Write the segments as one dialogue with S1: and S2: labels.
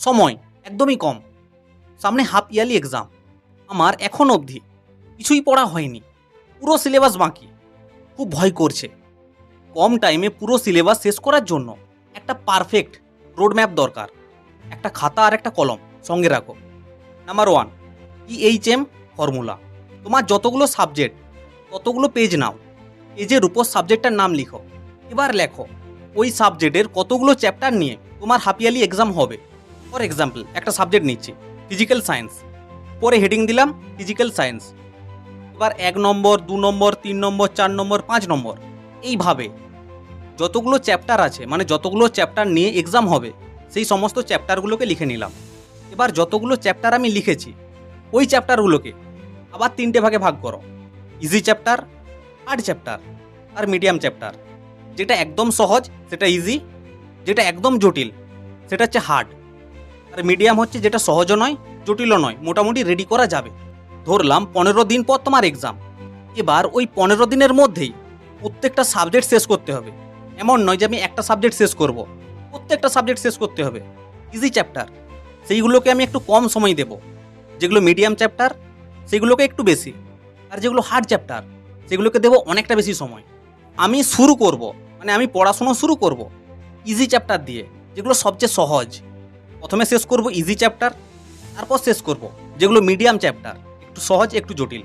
S1: সময় একদমই কম। সামনে হাফ ইয়ারলি এক্সাম আমার এখন অবধি কিছুই পড়া হয়নি। পুরো সিলেবাস বাকি। খুব ভয় করছে। কম টাইমে পুরো সিলেবাস শেষ করার জন্য একটা পারফেক্ট রোডম্যাপ দরকার। একটা খাতা আর একটা কলম সঙ্গে রাখো। নাম্বার ওয়ান ইএইচএম ফর্মুলা তোমার যতগুলো সাবজেক্ট ততগুলো পেজ নাও। পেজের উপর সাবজেক্টটার নাম লিখো। এবার লেখো, ওই সাবজেক্টের কতগুলো চ্যাপ্টার নিয়ে তোমার হাফিয়ালি এক্সাম হবে। ফর এক্সাম্পল একটা সাবজেক্ট নিচ্ছি ফিজিক্যাল সায়েন্স পরে হেডিং দিলাম ফিজিক্যাল সায়েন্স এবার এক নম্বর, দু নম্বর, তিন নম্বর, চার নম্বর, পাঁচ নম্বর। এইভাবে যতগুলো চ্যাপ্টার আছে মানে যতগুলো চ্যাপ্টার নিয়ে এক্সাম হবে, সেই সমস্ত চ্যাপ্টারগুলোকে লিখে নিলাম। এবার যতগুলো চ্যাপ্টার আমি লিখেছি, ওই চ্যাপ্টারগুলোকে আবার তিনটে ভাগে ভাগ করো। ইজি চ্যাপ্টার হার্ড চ্যাপ্টার আর মিডিয়াম চ্যাপ্টার যেটা একদম সহজ, সেটা ইজি যেটা একদম জটিল, সেটা হচ্ছে হার্ড আর মিডিয়াম হচ্ছে যেটা সহজও নয়, জটিলও নয়, মোটামুটি রেডি করা যাবে। ধরলাম পনেরো দিন পর তোমার এক্সাম এবার ওই পনেরো দিনের মধ্যেই প্রত্যেকটা সাবজেক্ট শেষ করতে হবে। এমন নয় যে আমি একটা সাবজেক্ট শেষ করব, প্রত্যেকটা সাবজেক্ট শেষ করতে হবে। ইজি চ্যাপ্টার সেইগুলোকে আমি একটু কম সময় দেব। যেগুলো মিডিয়াম চ্যাপ্টার সেগুলোকে একটু বেশি। আর যেগুলো হার্ড চ্যাপ্টার সেগুলোকে দেব অনেকটা বেশি সময়। আমি শুরু করব মানে আমি পড়াশুনো শুরু করব ইজি চ্যাপ্টার দিয়ে, যেগুলো সবচেয়ে সহজ। প্রথমে শেষ করব ইজি চ্যাপ্টার তারপর শেষ করব যেগুলো মিডিয়াম চ্যাপ্টার একটু সহজ, একটু জটিল।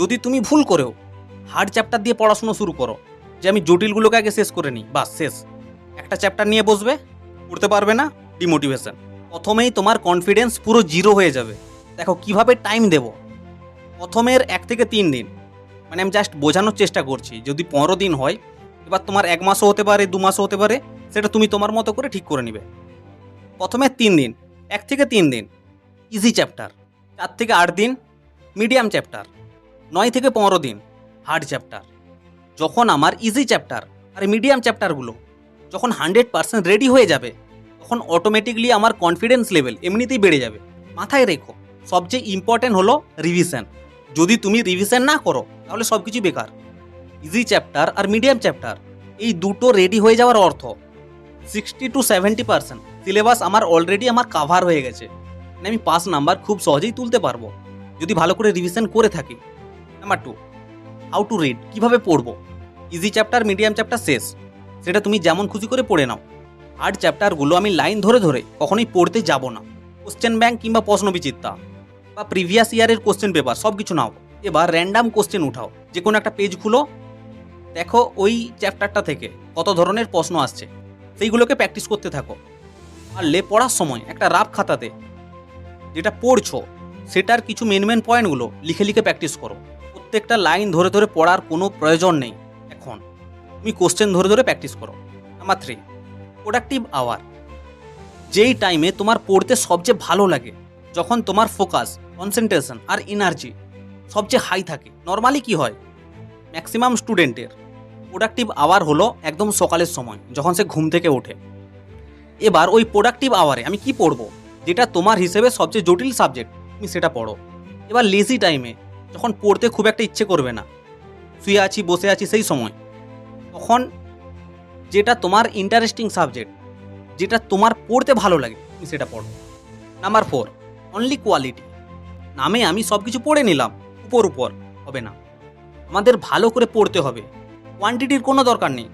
S1: যদি তুমি ভুল করেও হার্ড চ্যাপ্টার দিয়ে পড়াশুনো শুরু করো, যে আমি জটিলগুলোকে আগে শেষ করে নিই, বাস, শেষ। একটা চ্যাপ্টার নিয়ে বসবে, পড়তে পারবে না ডিমোটিভেশন প্রথমেই তোমার কনফিডেন্স পুরো জিরো হয়ে যাবে। দেখো কীভাবে টাইম দেব। প্রথমের এক থেকে তিন দিন মানে আমি জাস্ট বোঝানোর চেষ্টা করছি, যদি পনেরো দিন হয়, এবার তোমার এক মাসও হতে পারে, দু মাসও হতে পারে, সেটা তুমি তোমার মতো করে ঠিক করে নিবে। প্রথমে তিন দিন, এক থেকে তিন দিন ইজি চ্যাপ্টার চার থেকে আট দিন মিডিয়াম চ্যাপ্টার নয় থেকে পনেরো দিন হার্ড চ্যাপ্টার যখন আমার ইজি চ্যাপ্টার আর মিডিয়াম চ্যাপ্টারগুলো যখন হান্ড্রেড পার্সেন্ট রেডি হয়ে যাবে, তখন অটোমেটিকলি আমার কনফিডেন্স লেভেল এমনিতেই বেড়ে যাবে। মাথায় রেখো, সবচেয়ে ইম্পর্টেন্ট হলো রিভিশন যদি তুমি রিভিশন না করো, তাহলে সব কিছু বেকার। ইজি চ্যাপ্টার আর মিডিয়াম চ্যাপ্টার এই দুটো রেডি হয়ে যাওয়ার অর্থ sixty two seventy percent syllabus আমার অলরেডি আমার কাভার হয়ে গেছে। মানে আমি পাস নাম্বার খুব সহজেই তুলতে পারব। যদি ভালো করে রিভিশন করে থাকি। Number two how to read কীভাবে পড়ব? ইজি চ্যাপ্টার মিডিয়াম চ্যাপ্টার শেষ। সেটা তুমি যেমন খুশি করে পড়ে নাও। হার্ড চ্যাপ্টারগুলো আমি লাইন ধরে ধরে কখনোই পড়তে যাব না। কোশ্চেন ব্যাংক কিংবা প্রশ্ন বিচিত্রা। বা প্রিভিয়াস ইয়ারের কোশ্চেন পেপার সব কিছু নাও। এবার র্যান্ডাম কোশ্চেন উঠাও। যে কোনো একটা পেজ খুলো। দেখো ওই চ্যাপ্টারটা থেকে কত ধরনের প্রশ্ন আসছে। সেইগুলোকে প্র্যাকটিস করতে থাকো। আর লে পড়ার সময় একটা রাফ খাতাতে যেটা পড়ছো, সেটার কিছু মেন মেন পয়েন্টগুলো লিখে লিখে প্র্যাকটিস করো। প্রত্যেকটা লাইন ধরে ধরে পড়ার কোনো প্রয়োজন নেই এখন। তুমি কোশ্চেন ধরে ধরে প্র্যাকটিস করো। নাম্বার থ্রি প্রোডাক্টিভ আওয়ার যেই টাইমে তোমার পড়তে সবচেয়ে ভালো লাগে, যখন তোমার ফোকাস কনসেন্ট্রেশন আর এনার্জি সবচেয়ে হাই থাকে। নর্মালি কি হয়? ম্যাক্সিমাম স্টুডেন্টের প্রোডাক্টিভ আওয়ার হলো একদম সকালের সময়, যখন সে ঘুম থেকে ওঠে। এবার ওই প্রোডাক্টিভ আওয়ারে আমি কি পড়ব? যেটা তোমার হিসেবে সবচেয়ে জটিল সাবজেক্ট তুমি সেটা পড়ো। এবার লেজি টাইমে যখন পড়তে খুব একটা ইচ্ছে করবে না, শুয়ে আছি, বসে আছি সেই সময়, তখন যেটা তোমার ইন্টারেস্টিং সাবজেক্ট যেটা তোমার পড়তে ভালো লাগে, তুমি সেটা পড়ো। নাম্বার ফোর অনলি কোয়ালিটি নামে আমি সব কিছু পড়ে নিলাম, উপর উপর, হবে না। আমাদের ভালো করে পড়তে হবে। কোয়ান্টিটির কোনো দরকার নেই।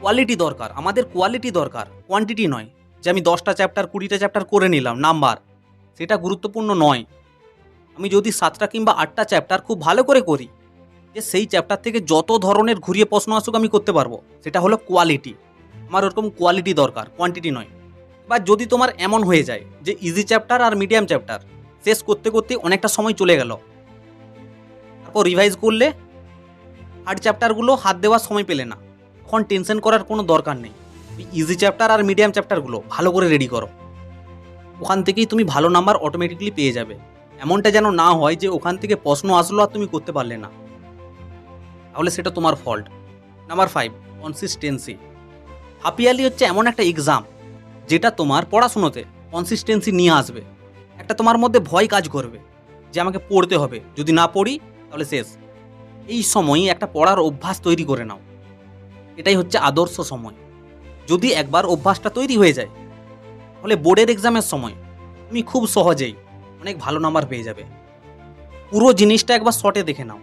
S1: কোয়ালিটি দরকার, আমাদের কোয়ালিটি দরকার কোয়ান্টিটি নয়। যে আমি দশটা চ্যাপ্টার কুড়িটা চ্যাপ্টার করে নিলাম নাম্বার সেটা গুরুত্বপূর্ণ নয়। আমি যদি সাতটা কিংবা আটটা চ্যাপ্টার খুব ভালো করে করি, যে সেই চ্যাপ্টার থেকে যত ধরনের ঘুরিয়ে প্রশ্ন আসুক আমি করতে পারব। সেটা হলো কোয়ালিটি আমার ওরকম কোয়ালিটি দরকার কোয়ান্টিটি নয়। বা যদি তোমার এমন হয়ে যায় যে ইজি চ্যাপ্টার আর মিডিয়াম চ্যাপ্টার শেষ করতে করতে অনেকটা সময় চলে গেল। তারপর রিভাইজ করলে হার্ড চ্যাপ্টারগুলো হাত দেওয়ার সময় পেলে না। তখন টেনশন করার কোনো দরকার নেই। ইজি চ্যাপ্টার আর মিডিয়াম চ্যাপ্টারগুলো ভালো করে রেডি করো। ওখান থেকেই তুমি ভালো নাম্বার অটোমেটিকলি পেয়ে যাবে। এমনটা যেন না হয় যে ওখান থেকে প্রশ্ন আসলো আর তুমি করতে পারলে না। তাহলে সেটা তোমার fault number five consistency half yearly হচ্ছে এমন একটা এক্সাম যেটা তোমার পড়াশুনোতে কনসিস্টেন্সি নিয়ে আসবে। একটা তোমার মধ্যে ভয় কাজ করবে যে আমাকে পড়তে হবে। যদি না পড়ি, তাহলে শেষ। এই সময়ই একটা পড়ার অভ্যাস তৈরি করে নাও। এটাই হচ্ছে আদর্শ সময়। যদি একবার অভ্যাসটা তৈরি হয়ে যায়, তাহলে বোর্ডের এক্সামের সময় তুমি খুব সহজেই অনেক ভালো নাম্বার পেয়ে যাবে। পুরো জিনিসটা একবার শর্টে দেখে নাও।